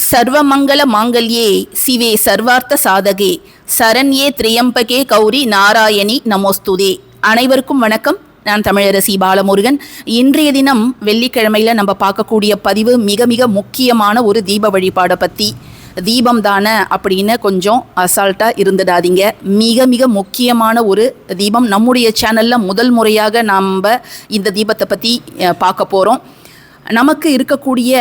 சர்வமங்கல மாங்கல்யே சிவே சர்வார்த்த சாதகே சரண்யே திரியம்பகே கௌரி நாராயணி நமோஸ்துதே. அனைவருக்கும் வணக்கம். நான் தமிழரசி பாலமுருகன். இன்றைய தினம் வெள்ளிக்கிழமையில் நம்ம பார்க்கக்கூடிய பதிவு மிக மிக முக்கியமான ஒரு தீப வழிபாடை பற்றி தீபம் தானே அப்படின்னு கொஞ்சம் அசால்ட்டாக இருந்துடாதீங்க. மிக மிக முக்கியமான ஒரு தீபம் நம்முடைய சேனலில் முதல் முறையாக நாம் இந்த தீபத்தை பற்றி பார்க்க போகிறோம் நமக்கு இருக்கக்கூடிய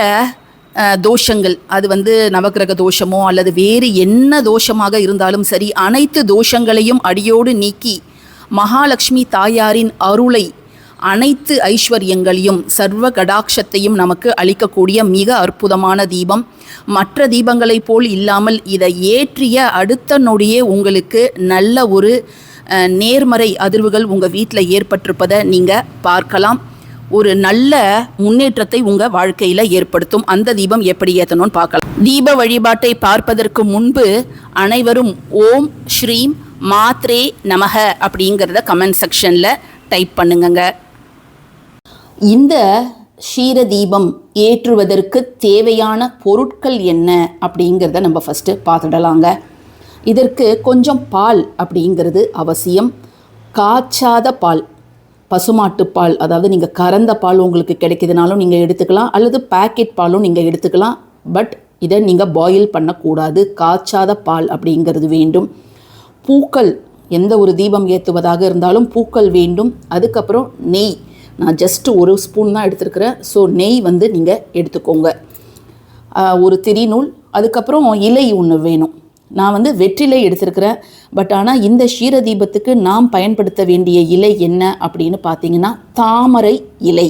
தோஷங்கள். அது வந்து நவக்கிரக தோஷமோ அல்லது வேறு என்ன தோஷமாக இருந்தாலும் சரி அனைத்து தோஷங்களையும் அடியோடு நீக்கி மகாலட்சுமி தாயாரின் அருளை அனைத்து ஐஸ்வர்யங்களையும் சர்வ கடாட்சத்தையும் நமக்கு அளிக்கக்கூடிய மிக அற்புதமான தீபம். மற்ற தீபங்களைப் போல் இல்லாமல் இதை ஏற்றிய அடுத்த நொடியே உங்களுக்கு நல்ல ஒரு நேர்மறை அதிர்வுகள் உங்கள் வீட்டில் ஏற்பட்டிருப்பதை நீங்கள் பார்க்கலாம். ஒரு நல்ல முன்னேற்றத்தை உங்க வாழ்க்கையில ஏற்படுத்தும். அந்த தீபம் எப்படி ஏத்தணும்னு பார்க்கலாம். தீப வழிபாட்டை பார்ப்பதற்கு முன்பு அனைவரும் ஓம் ஸ்ரீம் மாத்ரே நமக அப்படிங்கிறத கமெண்ட் செக்ஷன்ல டைப் பண்ணுங்கங்க. இந்த ஷீர தீபம் ஏற்றுவதற்கு தேவையான பொருட்கள் என்ன அப்படிங்கிறத நம்ம ஃபஸ்ட்டு பார்த்துடலாங்க. இதற்கு கொஞ்சம் பால் அப்படிங்கிறது அவசியம். காய்ச்சாத பால் பசுமாட்டு பால் அதாவது நீங்கள் கறந்த பால் உங்களுக்கு கிடைக்கிதுனாலும் நீங்கள் எடுத்துக்கலாம் அல்லது பேக்கெட் பாலும் நீங்கள் எடுத்துக்கலாம். பட் இதை நீங்கள் பாயில் பண்ணக்கூடாது. காய்ச்சாத பால் அப்படிங்கிறது வேண்டும். பூக்கள் எந்த ஒரு தீபம் ஏற்றுவதாக இருந்தாலும் பூக்கள் வேண்டும். அதுக்கப்புறம் நெய். நான் ஜஸ்ட் ஒரு ஸ்பூன் தான் எடுத்துருக்கிறேன். ஸோ நெய் வந்து நீங்கள் எடுத்துக்கோங்க. ஒரு திரிநூல். அதுக்கப்புறம் இலை ஒன்று வேணும். நான் வந்து வெற்றிலை எடுத்திருக்கிறேன். பட் ஆனால் இந்த ஷீர தீபத்துக்கு நாம் பயன்படுத்த வேண்டிய இலை என்ன அப்படின்னு பார்த்தீங்கன்னா தாமரை இலை.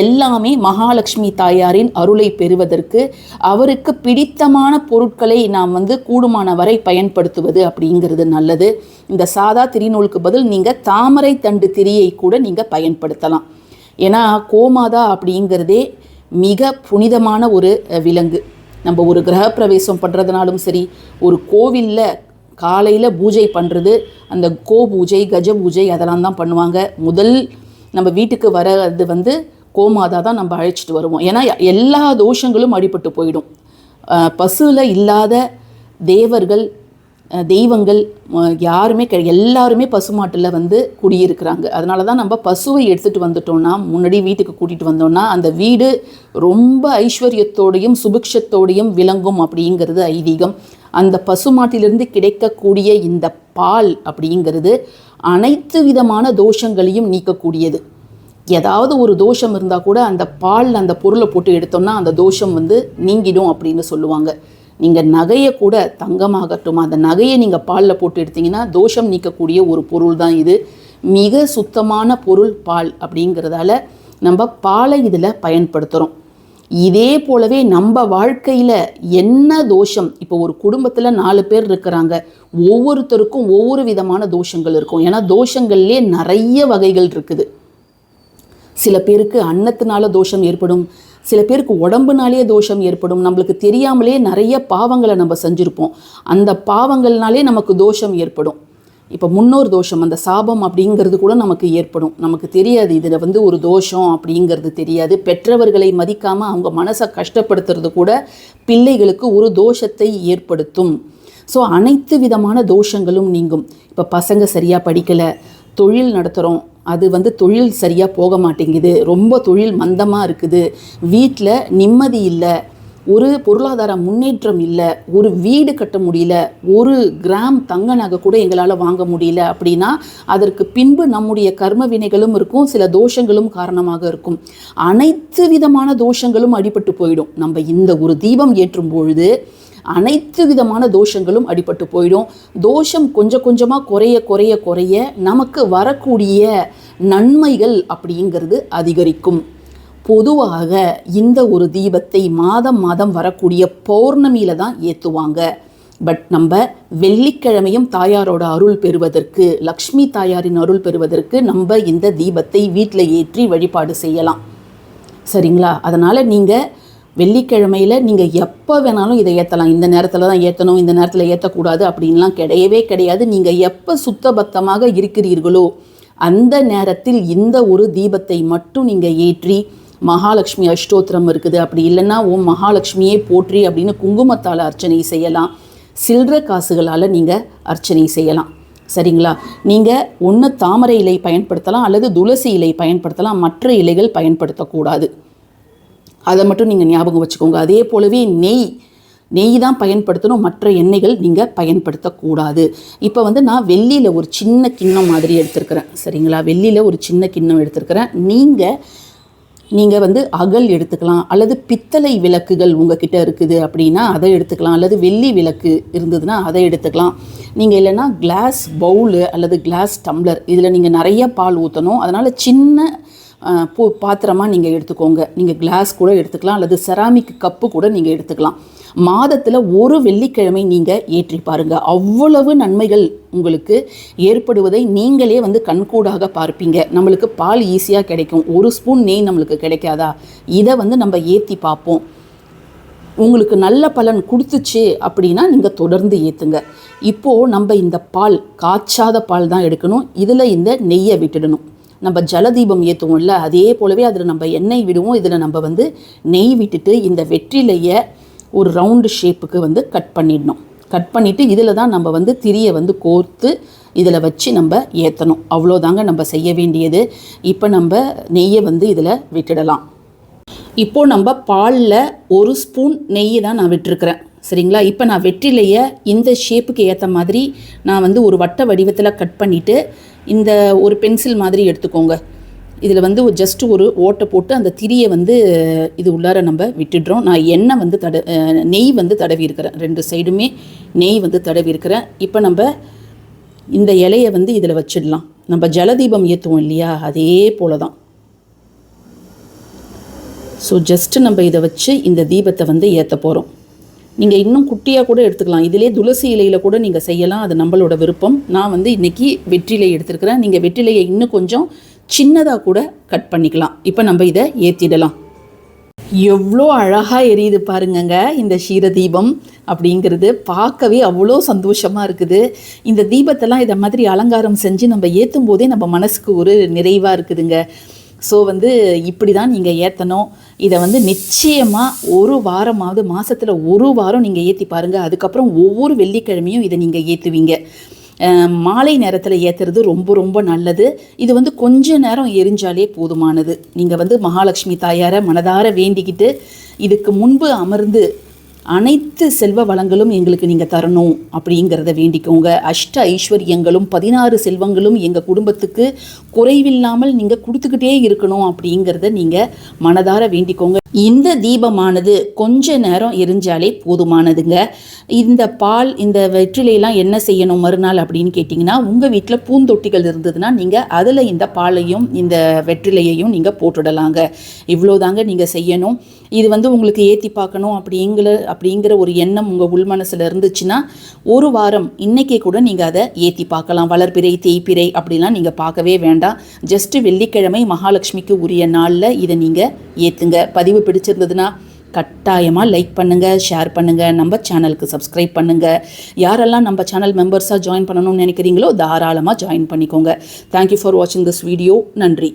எல்லாமே மகாலட்சுமி தாயாரின் அருளை பெறுவதற்கு அவருக்கு பிடித்தமான பொருட்களை நாம் வந்து கூடுமான வரை பயன்படுத்துவது அப்படிங்கிறது நல்லது. இந்த சாதா திரிநூலுக்கு பதில் நீங்கள் தாமரை தண்டு திரியை கூட நீங்கள் பயன்படுத்தலாம். ஏன்னா கோமாதா அப்படிங்கிறதே மிக புனிதமான ஒரு விலங்கு. நம்ம ஒரு கிரகப்பிரவேசம் பண்ணுறதுனாலும் சரி ஒரு கோவிலில் காலையில் பூஜை பண்ணுறது அந்த கோ பூஜை கஜ பூஜை அதெல்லாம் தான் பண்ணுவாங்க. முதல் நம்ம வீட்டுக்கு வர்றது வந்து கோமாதா தான் நம்ம அழைச்சிட்டு வருவோம். ஏன்னா எல்லா தோஷங்களும் அடிபட்டு போயிடும். பசுவில் இல்லாத தேவர்கள் தெய்வங்கள் யாருமே கிடை எல்லாருமே பசுமாட்டில் வந்து குடியிருக்கிறாங்க. அதனால தான் நம்ம பசுவை எடுத்துகிட்டு வந்துட்டோம்னா முன்னாடி வீட்டுக்கு கூட்டிகிட்டு வந்தோம்னா அந்த வீடு ரொம்ப ஐஸ்வர்யத்தோடையும் சுபிக்ஷத்தோடையும் விளங்கும் அப்படிங்கிறது ஐதீகம். அந்த பசுமாட்டிலிருந்து கிடைக்கக்கூடிய இந்த பால் அப்படிங்கிறது அனைத்து விதமான தோஷங்களையும் நீக்கக்கூடியது. ஏதாவது ஒரு தோஷம் இருந்தால் கூட அந்த பால் அந்த பொருளை போட்டு எடுத்தோம்னா அந்த தோஷம் வந்து நீங்கிடும் அப்படின்னு சொல்லுவாங்க. நீங்கள் நகையை கூட தங்கமாகட்டும் அந்த நகையை நீங்கள் பாலில் போட்டு எடுத்தீங்கன்னா தோஷம் நீக்கக்கூடிய ஒரு பொருள் தான் இது. மிக சுத்தமான பொருள் பால் அப்படிங்கிறதால நம்ம பாலை இதில் பயன்படுத்துகிறோம் இதே போலவே நம்ம வாழ்க்கையில் என்ன தோஷம்? இப்போ ஒரு குடும்பத்தில் நாலு பேர் இருக்கிறாங்க. ஒவ்வொருத்தருக்கும் ஒவ்வொரு விதமான தோஷங்கள் இருக்கும். ஏன்னா தோஷங்கள்லேயே நிறைய வகைகள் இருக்குது. சில பேருக்கு அன்னத்தினால தோஷம் ஏற்படும். சில பேருக்கு உடம்புனாலே தோஷம் ஏற்படும். நம்மளுக்கு தெரியாமலே நிறைய பாவங்களை நம்ம செஞ்சுருப்போம். அந்த பாவங்கள்னாலே நமக்கு தோஷம் ஏற்படும். இப்போ முன்னோர் தோஷம் அந்த சாபம் அப்படிங்கிறது கூட நமக்கு ஏற்படும். நமக்கு தெரியாது இதில் வந்து ஒரு தோஷம் அப்படிங்கிறது தெரியாது. பெற்றவர்களை மதிக்காமல் அவங்க மனசை கஷ்டப்படுத்துறது கூட பிள்ளைகளுக்கு ஒரு தோஷத்தை ஏற்படுத்தும். ஸோ அனைத்து விதமான தோஷங்களும் நீங்கும். இப்போ பசங்க சரியாக படிக்கலை தொழில் நடத்துகிறோம் அது வந்து தொழில் சரியாக போக மாட்டேங்குது. ரொம்ப தொழில் மந்தமாக இருக்குது. வீட்டில் நிம்மதி இல்லை. ஒரு பொருளாதார முன்னேற்றம் இல்லை. ஒரு வீடு கட்ட முடியல. ஒரு கிராம் தங்க நகை கூட எங்களால் வாங்க முடியல அப்படின்னா அதற்கு பின்பு நம்முடைய கர்ம வினைகளும் இருக்கும். சில தோஷங்களும் காரணமாக இருக்கும். அனைத்து விதமான தோஷங்களும் அடிபட்டு போயிடும். நம்ம இந்த ஒரு தீபம் ஏற்றும் பொழுது அனைத்து விதமான தோஷங்களும் அடிபட்டு போயிடும். தோஷம் கொஞ்சம் கொஞ்சமாக குறைய குறைய குறைய நமக்கு வரக்கூடிய நன்மைகள் அப்படிங்கிறது அதிகரிக்கும். பொதுவாக இந்த ஒரு தீபத்தை மாதம் மாதம் வரக்கூடிய பௌர்ணமியில தான் ஏற்றுவாங்க பட் நம்ம வெள்ளிக்கிழமையும் தாயாரோட அருள் பெறுவதற்கு லக்ஷ்மி தாயாரின் அருள் பெறுவதற்கு நம்ம இந்த தீபத்தை வீட்டில் ஏற்றி வழிபாடு செய்யலாம். சரிங்களா? அதனால் நீங்கள் வெள்ளிக்கிழமையில் நீங்கள் எப்போ வேணாலும் இதை ஏற்றலாம் இந்த நேரத்தில் தான் ஏற்றணும் இந்த நேரத்தில் ஏற்றக்கூடாது அப்படின்லாம் கிடையவே கிடையாது. நீங்கள் எப்போ சுத்தபத்தமாக இருக்கிறீர்களோ அந்த நேரத்தில் இந்த ஒரு தீபத்தை மட்டும் நீங்கள் ஏற்றி மகாலட்சுமி அஷ்டோத்திரம் இருக்குது அப்படி இல்லைன்னா ஓம் மகாலட்சுமியே போற்றி அப்படின்னு குங்குமத்தால் அர்ச்சனை செய்யலாம். சில்லற காசுகளால் நீங்கள் அர்ச்சனை செய்யலாம். சரிங்களா? நீங்கள் ஒன்று தாமரை இலை பயன்படுத்தலாம் அல்லது துளசி இலை பயன்படுத்தலாம் மற்ற இலைகள் பயன்படுத்தக்கூடாது. அதை மட்டும் நீங்கள் ஞாபகம் வச்சுக்கோங்க. அதே போலவே நெய். நெய் தான் பயன்படுத்தணும். மற்ற எண்ணெய்கள் நீங்கள் பயன்படுத்தக்கூடாது. இப்போ வந்து நான் வெள்ளியில் ஒரு சின்ன கிண்ணம் மாதிரி எடுத்திருக்கிறேன். சரிங்களா? வெள்ளியில் ஒரு சின்ன கிண்ணம் எடுத்திருக்கிறேன். நீங்கள் நீங்கள் வந்து அகல் எடுத்துக்கலாம். அல்லது பித்தளை விளக்குகள் உங்ககிட்ட இருக்குது அப்படின்னா அதை எடுத்துக்கலாம். அல்லது வெள்ளி விளக்கு இருந்ததுன்னா அதை எடுத்துக்கலாம். நீங்கள் இல்லைன்னா கிளாஸ் பவுலு அல்லது கிளாஸ் டம்ளர் இதில் நீங்கள் நிறைய பால் ஊற்றணும் அதனால் சின்ன பூ பாத்திரமாக நீங்கள் எடுத்துக்கோங்க. நீங்கள் கிளாஸ் கூட எடுத்துக்கலாம் அல்லது செராமிக் கப்பு கூட நீங்கள் எடுத்துக்கலாம். மாதத்தில் ஒரு வெள்ளிக்கிழமை நீங்கள் ஏற்றி பாருங்கள் அவ்வளவு நன்மைகள் உங்களுக்கு ஏற்படுவதை நீங்களே வந்து கண்கூடாக பார்ப்பீங்க. நம்மளுக்கு பால் ஈஸியாக கிடைக்கும். ஒரு ஸ்பூன் நெய் நம்மளுக்கு கிடைக்காதா? இதை வந்து நம்ம ஏற்றி பார்ப்போம். உங்களுக்கு நல்ல பலன் கொடுத்துச்சு அப்படின்னா நீங்கள் தொடர்ந்து ஏற்றுங்க இப்போது நம்ம இந்த பால் காய்ச்சாத பால் தான் எடுக்கணும். இதில் இந்த நெய்யை விட்டுடணும். நம்ம ஜலதீபம் ஏற்றுவோம்ல அதே போலவே அதில் நம்ம எண்ணெய் விடுவோம். இதில் நம்ம வந்து நெய் விட்டுட்டு இந்த வெற்றிலையை ஒரு ரவுண்டு ஷேப்புக்கு வந்து கட் பண்ணிடணும். கட் பண்ணிவிட்டு இதில் தான் நம்ம வந்து திரியை வந்து கோர்த்து இதில் வச்சு நம்ம ஏற்றணும் அவ்வளோதாங்க நம்ம செய்ய வேண்டியது. இப்போ நம்ம நெய்யை வந்து இதில் விட்டுடலாம். இப்போ நம்ம பாலில் ஒரு ஸ்பூன் நெய் தான் நான் விட்டுருக்குறேன். சரிங்களா? இப்போ நான் வெற்றிலையை இந்த ஷேப்புக்கு ஏற்ற மாதிரி நான் வந்து ஒரு வட்ட வடிவத்தில் கட் பண்ணிவிட்டு இந்த ஒரு பென்சில் மாதிரி எடுத்துக்கோங்க. இதில் வந்து ஜஸ்ட் ஒரு ஓட்டை போட்டு அந்த திரியை வந்து இது உள்ளார நம்ம விட்டுடுறோம். நான் எண்ணெய் வந்து தட நெய் வந்து தடவி இருக்கிறேன் ரெண்டு சைடுமே நெய் வந்து தடவி இருக்கிறேன் இப்போ நம்ம இந்த இலையை வந்து இதில் வச்சிடலாம். நம்ம ஜலதீபம் ஏற்றுவோம் இல்லையா? அதே போல தான் ஸோ ஜஸ்ட்டு நம்ம இதை வச்சு இந்த தீபத்தை வந்து ஏற்ற போகிறோம் நீங்கள் இன்னும் குட்டியாக கூட எடுத்துக்கலாம். இதிலே துளசி இலையில் கூட நீங்கள் செய்யலாம். அது நம்மளோட விருப்பம். நான் வந்து இன்றைக்கி வெற்றிலை எடுத்துருக்கிறேன். நீங்கள் வெற்றிலையை இன்னும் கொஞ்சம் சின்னதாக கூட கட் பண்ணிக்கலாம். இப்போ நம்ம இதை ஏற்றிடலாம் எவ்வளோ அழகாக எரியுது பாருங்கங்க இந்த ஷீர தீபம் அப்படிங்கிறது. பார்க்கவே அவ்வளோ சந்தோஷமாக இருக்குது. இந்த தீபத்தெல்லாம் இதை மாதிரி அலங்காரம் செஞ்சு நம்ம ஏற்றும் போதே நம்ம மனசுக்கு ஒரு நிறைவாக இருக்குதுங்க. ஸோ வந்து இப்படி தான் நீங்கள் ஏற்றணும் இதை வந்து நிச்சயமாக ஒரு வாரமாவது மாதத்தில் ஒரு வாரம் நீங்கள் ஏற்றி பாருங்கள் அதுக்கப்புறம் ஒவ்வொரு வெள்ளிக்கிழமையும் இதை நீங்கள் ஏற்றுவீங்க மாலை நேரத்தில் ஏற்றுறது ரொம்ப ரொம்ப நல்லது. இது வந்து கொஞ்ச நேரம் எரிஞ்சாலே போதுமானது. நீங்கள் வந்து மகாலட்சுமி தாயாரை மனதார வேண்டிக்கிட்டு இதுக்கு முன்பு அமர்ந்து அனைத்து செல்வ வளங்களும் எங்களுக்கு நீங்கள் தரணும் அப்படிங்கிறத வேண்டிக்கோங்க. அஷ்ட ஐஸ்வர்யங்களும் பதினாறு செல்வங்களும் எங்கள் குடும்பத்துக்கு குறைவில்லாமல் நீங்கள் கொடுத்துக்கிட்டே இருக்கணும் அப்படிங்கிறத நீங்கள் மனதார வேண்டிக்கோங்க. இந்த தீபமானது கொஞ்ச நேரம் எரிஞ்சாலே போதுமானதுங்க. இந்த பால் இந்த வெற்றிலையெல்லாம் என்ன செய்யணும் மறுநாள் அப்படின்னு கேட்டிங்கன்னா உங்கள் வீட்டில் பூந்தொட்டிகள் இருந்ததுன்னா நீங்கள் அதில் இந்த பாலையும் இந்த வெற்றிலையையும் நீங்கள் போட்டுடலாங்க. இவ்வளோதாங்க நீங்கள் செய்யணும். இது வந்து உங்களுக்கு ஏற்றி பார்க்கணும் அப்படிங்கிற அப்படிங்கிற ஒரு எண்ணம் உங்கள் உள் மனசில் இருந்துச்சுன்னா ஒரு வாரம் இன்னைக்கே கூட நீங்கள் அதை ஏற்றி பார்க்கலாம். வளர்பிறை தேய்பிறை அப்படிலாம் நீங்கள் பார்க்கவே வேண்டாம். ஜஸ்ட்டு வெள்ளிக்கிழமை மகாலட்சுமிக்கு உரிய நாளில் இதை நீங்கள் ஏற்றுங்க பதிவு பிடிச்சிருந்ததுன்னா கட்டாயமாக லைக் பண்ணுங்கள் ஷேர் பண்ணுங்கள் நம்ம சேனலுக்கு சப்ஸ்கிரைப் பண்ணுங்கள் யாரெல்லாம் நம்ம சேனல் மெம்பர்ஸாக ஜாயின் பண்ணணும்னு நினைக்கிறீங்களோ தாராளமாக ஜாயின் பண்ணிக்கோங்க. தேங்க்யூ ஃபார் வாட்சிங் திஸ் வீடியோ நன்றி.